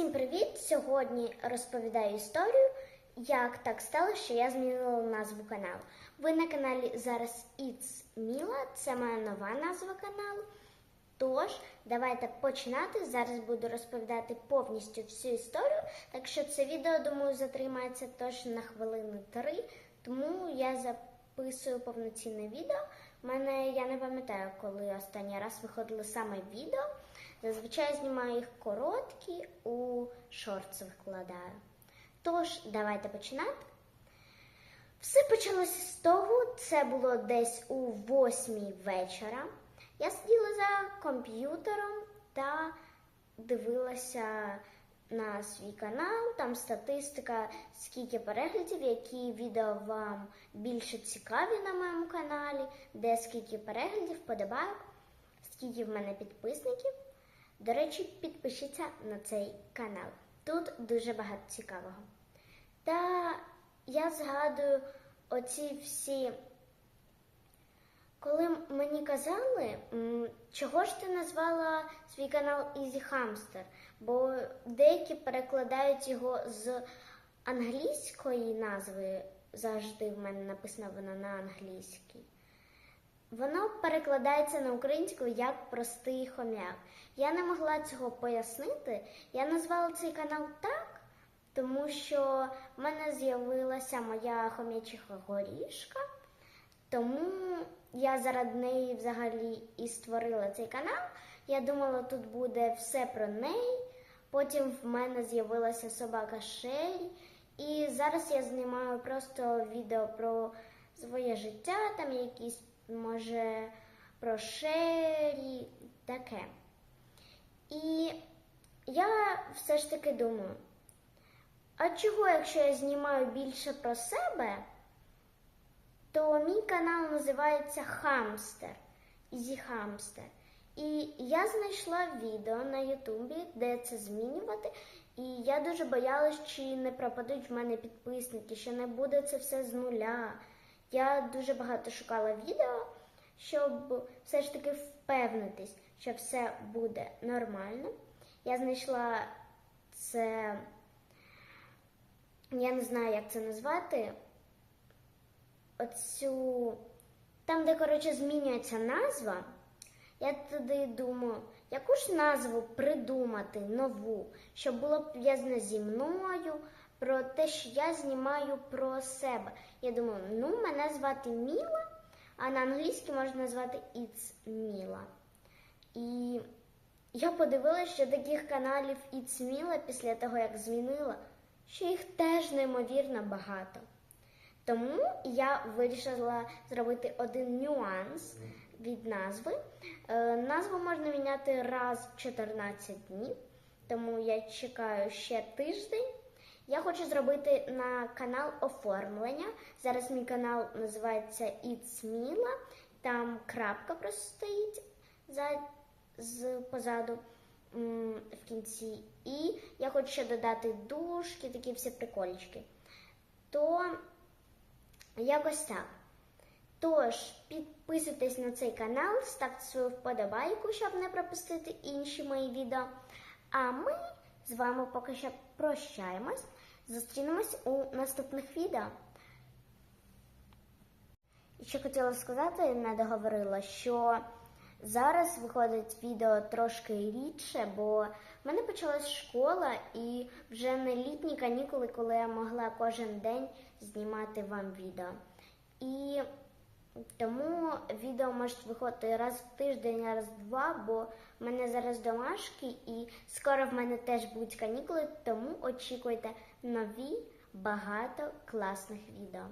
Всім привіт! Сьогодні розповідаю історію, як так стало, що я змінила назву каналу. Ви на каналі зараз It's Mila, це моя нова назва каналу. Тож, давайте починати. Зараз буду розповідати повністю всю історію. Так що це відео, думаю, затримається точно на хвилини три, тому я записую повноцінне відео. У мене я не пам'ятаю, коли останній раз виходили саме відео. Зазвичай знімаю їх короткі, у шортс викладаю. Тож, давайте починати. Все почалося з того, це було десь у восьмій вечора. Я сиділа за комп'ютером та дивилася на свій канал, там статистика, скільки переглядів, які відео вам більше цікаві на моєму каналі, де скільки переглядів, подобайок, скільки в мене підписників. До речі, підпишіться на цей канал. Тут дуже багато цікавого. Та я згадую оці всі. Коли мені казали, чого ж ти назвала свій канал Easy Hamster, бо деякі перекладають його з англійської назви, завжди в мене написано воно на англійській. Воно перекладається на українську як простий хом'як. Я не могла цього пояснити. Я назвала цей канал так, тому що в мене з'явилася моя хом'ячиха горішка. Тому я заради неї взагалі і створила цей канал. Я думала, тут буде все про неї. Потім в мене з'явилася собака Шелі. І зараз я знімаю просто відео про своє життя, там якісь, може, про Шелі, таке. І я все ж таки думаю, а чого, якщо я знімаю більше про себе? То мій канал називається Хамстер. Ізі Хамстер. І я знайшла відео на Ютубі, де це змінювати. І я дуже боялась, чи не пропадуть в мене підписники, що не буде це все з нуля. Я дуже багато шукала відео, щоб все ж таки впевнитись, що все буде нормально. Я знайшла це, я не знаю, як це назвати оцю. Там, де, коротше, змінюється назва, я туди думаю, яку ж назву придумати нову, щоб було пов'язане зі мною, про те, що я знімаю про себе. Я думаю, ну, мене звати Міла, а на англійській можна назвати It's Міла. І я подивилася, що таких каналів It's Міла після того, як змінила, що їх теж неймовірно багато. Тому я вирішила зробити один нюанс від назви. Е, назву можна міняти раз в 14 днів, тому я чекаю ще тиждень. Я хочу зробити на канал оформлення. Зараз мій канал називається Mila. Там крапка просто стоїть за, з, позаду в кінці. І я хочу ще додати дужки, такі всі прикольчики. То Якось так. Тож, підписуйтесь на цей канал, ставте свою вподобайку, щоб не пропустити інші мої відео. А ми з вами поки що прощаємось. Зустрінемось у наступних відео. І ще хотіла сказати, не договорила, що зараз виходить відео трошки рідше, бо в мене почалась школа і вже не літні канікули, коли я могла кожен день знімати вам відео. І тому відео можуть виходити раз в тиждень, раз в два, бо в мене зараз домашки і скоро в мене теж будуть канікули, тому очікуйте нові багато класних відео.